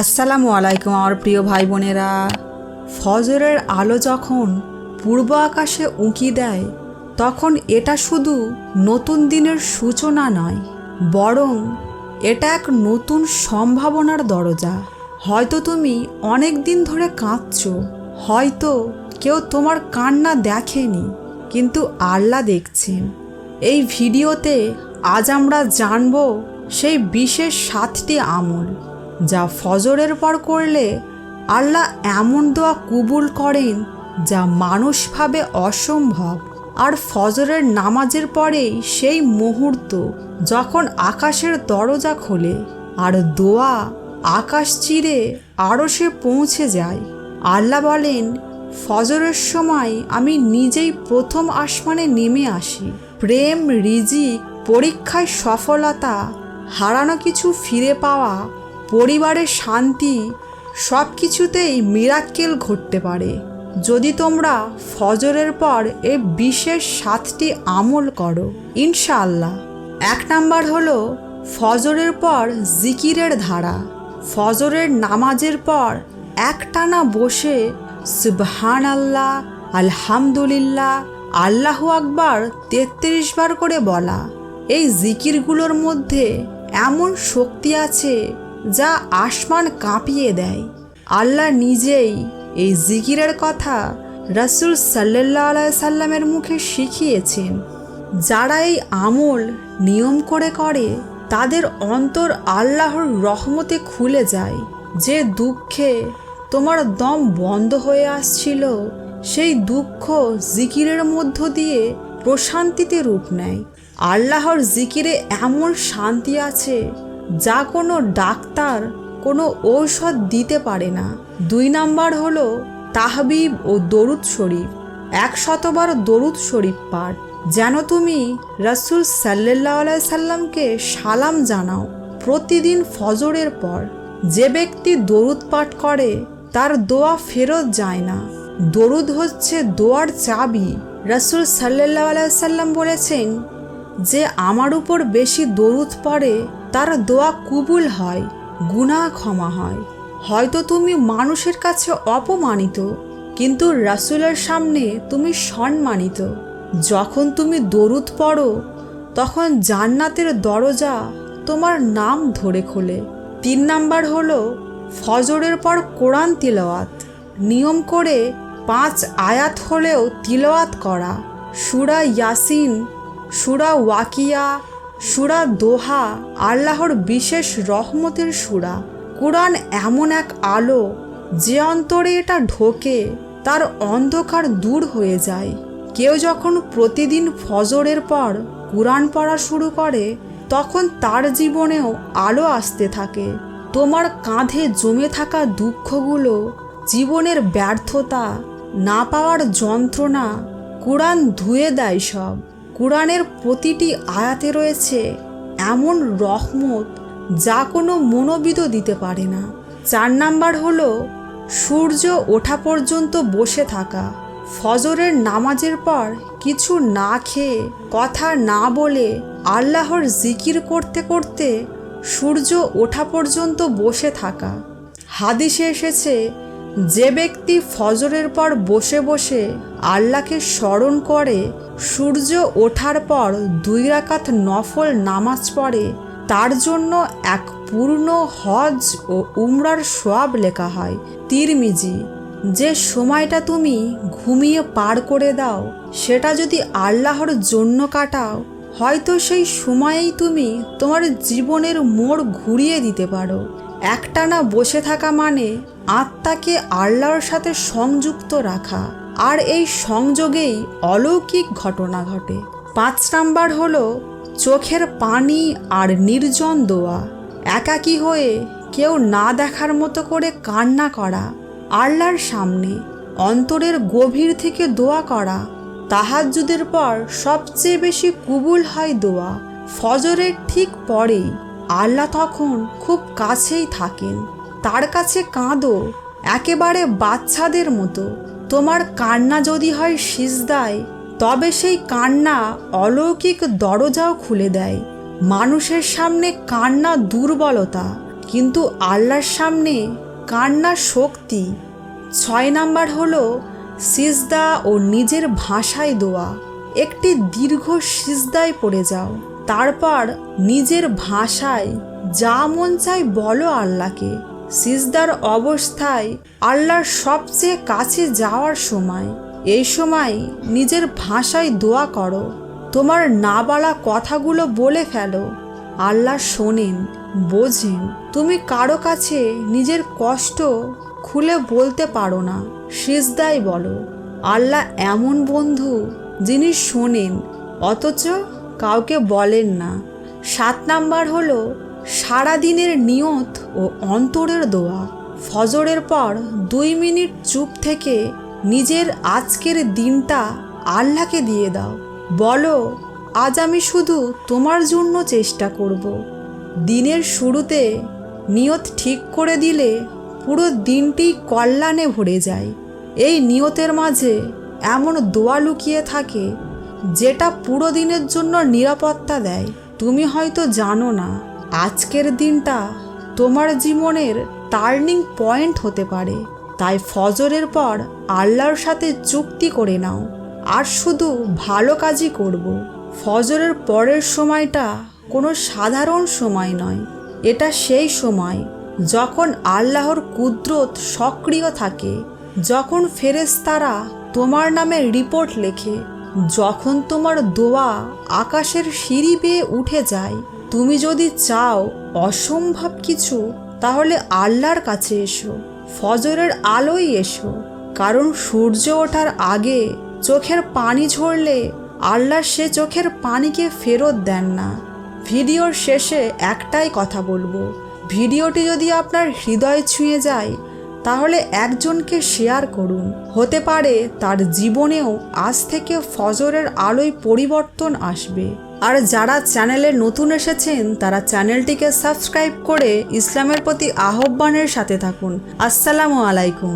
আসসালামু আলাইকুম আমার প্রিয় ভাই বোনেরা। ফজরের আলো যখন পূর্ব আকাশে উঁকি দেয়, তখন এটা শুধু নতুন দিনের সূচনা নয়, বরং এটা এক নতুন সম্ভাবনার দরজা। হয়তো তুমি অনেক দিন ধরে কাঁদছো, হয়তো কেউ তোমার কান্না দেখেনি, কিন্তু আল্লাহ দেখছেন। এই ভিডিওতে আজ আমরা জানব সেই বিশেষ সাতটি আমল। যা ফজরের পর করলে আল্লাহ এমন দোয়া কবুল করেন যা মানুষ ভাবে অসম্ভব। আর ফজরের নামাজের পরেই সেই মুহূর্ত যখন আকাশের দরজা খোলে আর দোয়া আকাশ চিরে আরও সে পৌঁছে যায়। আল্লাহ বলেন, ফজরের সময় আমি নিজেই প্রথম আসমানে নেমে আসি। প্রেম, রিজিক, পরীক্ষায় সফলতা, হারানো কিছু ফিরে পাওয়া পরিবারের শান্তি সব কিছুতেই মিরাক্কেল ঘটতে পারে। যদি তোমরা ফজরের পর এ বিশেষ সাতটি আমল করো, ইনশাআল্লাহ। এক নাম্বার হলো ফজরের পর জিকিরের ধারা। ফজরের নামাজের পর একটানা বসে সুবহান আল্লাহ আলহামদুলিল্লাহ, আল্লাহ আকবার তেত্রিশ বার করে বলা। এই জিকিরগুলোর মধ্যে এমন শক্তি আছে যা আসমান কাঁপিয়ে দেয়। আল্লাহ নিজেই এই জিকিরের কথা রাসুল সাল্লাহ সাল্লামের মুখে শিখিয়েছেন। যারা এই আমল নিয়ম করে করে, তাদের অন্তর আল্লাহর রহমতে খুলে যায়। যে দুঃখে তোমার দম বন্ধ হয়ে আসছিল, সেই দুঃখ জিকিরের মধ্য দিয়ে প্রশান্তিতে রূপ নেয়। আল্লাহর জিকিরে এমন শান্তি আছে যা কোনো ডাক্তার কোনো ঔষধ দিতে পারে না। দুই নাম্বার হলো তাহবিব ও দরুদ শরীফ, এক শতবার দরুদ শরীফ পাঠ। যেন তুমি রাসুল সাল্লাহ সাল্লামকে সালাম জানাও প্রতিদিন ফজরের পর। যে ব্যক্তি দরুদ পাঠ করে, তার দোয়া ফেরত যায় না। দরুদ হচ্ছে দোয়ার চাবি। রাসুল সাল্লাহ সাল্লাম বলেছেন, যে আমার উপর বেশি দরুদ পড়ে তার দোয়া কুবুল হয় গুণা ক্ষমা হয়। হয়তো তুমি মানুষের কাছে অপমানিত, কিন্তু রাসুলের সামনে তুমি সম্মানিত। যখন তুমি দরুদ পড়ো, তখন জান্নাতের দরজা তোমার নাম ধরে খোলে। তিন নাম্বার হলো ফজরের পর কোরআন তিলওয়াত। নিয়ম করে পাঁচ আয়াত হলেও তিলওয়াত করা। সুরা ইয়াসিন, সুরা ওয়াকিয়া সুরা দোহা, আল্লাহর বিশেষ রহমতের সুরা। কোরআন এমন এক আলো, যে অন্তরে এটা ঢোকে, তার অন্ধকার দূর হয়ে যায়। কেউ যখন প্রতিদিন ফজরের পর কোরআন পড়া শুরু করে, তখন তার জীবনেও আলো আসতে থাকে। তোমার কাঁধে জমে থাকা দুঃখগুলো, জীবনের ব্যর্থতা, না পাওয়ার যন্ত্রণা, কোরআন ধুয়ে দেয় সব। কোরআনের প্রতিটি আয়াতে রয়েছে এমন রহমত যা কোনো মনোবিদও দিতে পারে না। চার নাম্বার হলো, সূর্য ওঠা পর্যন্ত বসে থাকা, ফজরের নামাজের পর কিছু না খেয়ে, কথা না বলে আল্লাহর জিকির করতে করতে সূর্য ওঠা পর্যন্ত বসে থাকা। হাদিসে এসেছে, যে ব্যক্তি ফজরের পর বসে বসে আল্লাহকে স্মরণ করে, সূর্য ওঠার পর দুই রাকাত নফল নামাজ পড়ে, তার জন্য এক পূর্ণ হজ ও উমরার সব লেখা হয়। তিরমিজি, যে সময়টা তুমি ঘুমিয়ে পার করে দাও, সেটা যদি আল্লাহর জন্য কাটাও, হয়তো সেই সময়েই তুমি তোমার জীবনের মোড় ঘুরিয়ে দিতে পারো। একটানা বসে থাকা মানে আত্মাকে আল্লাহর সাথে সংযুক্ত রাখা। আর এই সংযোগেই অলৌকিক ঘটনা ঘটে। পাঁচ নাম্বার হলো চোখের পানি আর নির্জন দোয়া। একাকী হয়ে কেউ না দেখার মতো করে কান্না করা। আল্লাহর সামনে অন্তরের গভীর থেকে দোয়া করা। তাহাজ্জুদের পর সবচেয়ে বেশি কুবুল হয় দোয়া। ফজরের ঠিক পরেই আল্লাহ তখন খুব কাছেই থাকেন। তার কাছে কাঁদো, একেবারে বাচ্চাদের মতো। তোমার কান্না যদি হয় সিজদায় তবে সেই কান্না অলৌকিক দরজাও খুলে দেয়। মানুষের সামনে কান্না দুর্বলতা, কিন্তু আল্লাহর সামনে কান্না শক্তি। ছয় নাম্বার হলো সিজদা ও নিজের ভাষায় দোয়া। একটি দীর্ঘ সিজদায় পড়ে যাও। তারপর নিজের ভাষায় যা মন চায় বলো আল্লাহকে। সিজদার অবস্থায় আল্লাহর সবচেয়ে কাছে যাওয়ার সময়। এই সময় নিজের ভাষায় দোয়া করো। তোমার না বলা কথাগুলো বলে ফেলো। আল্লাহ শোনেন, বোঝেন। তুমি কারও কাছে নিজের কষ্ট খুলে বলতে পারো না। সিজদাই বলো, আল্লাহ এমন বন্ধু যিনি শোনেন, অথচ কাউকে বলেন না। সাত নাম্বার হলো সারাদিনের নিয়ত ও অন্তরের দোয়া। ফজরের পর দুই মিনিট চুপ থেকে নিজের আজকের দিনটা আল্লাহকে দিয়ে দাও। বলো, আজ আমি শুধু তোমার জন্য চেষ্টা করব। দিনের শুরুতে নিয়ত ঠিক করে দিলে পুরো দিনটি কল্যাণে ভরে যায়। এই নিয়তের মাঝে এমন দোয়া লুকিয়ে থাকে, যেটা পুরো দিনের জন্য নিরাপত্তা দেয়। তুমি হয়তো জানো না আজকের দিনটা তোমার জীবনের টার্নিং পয়েন্ট হতে পারে। তাই ফজরের পর আল্লাহর সাথে চুক্তি করে নাও। আর শুধু ভালো কাজই করব। ফজরের পরের সময়টা কোনো সাধারণ সময় নয়। এটা সেই সময় যখন আল্লাহর কুদরত সক্রিয় থাকে, যখন ফেরেশতারা তোমার নামে রিপোর্ট লেখে, যখন তোমার দোয়া আকাশের সিঁড়ি বেয়ে উঠে যায় তুমি যদি চাও অসম্ভব কিছু, তাহলে আল্লাহর কাছে এসো, ফজরের আলোই এসো, কারণ সূর্য ওঠার আগে চোখের পানি ঝরলে আল্লাহ সে চোখের পানিকে ফেরত দেন না। ভিডিওর শেষে একটাই কথা বলব, ভিডিওটি যদি আপনার হৃদয় ছুঁয়ে যায়, তাহলে একজনকে শেয়ার করুন। হতে পারে তার জীবনেও আজ থেকে ফজরের আলোয় পরিবর্তন আসবে। আর যারা চ্যানেলে নতুন এসেছেন, তারা চ্যানেলটিকে সাবস্ক্রাইব করে ইসলামের প্রতি আহ্বানের সাথে থাকুন। আসসালামু আলাইকুম।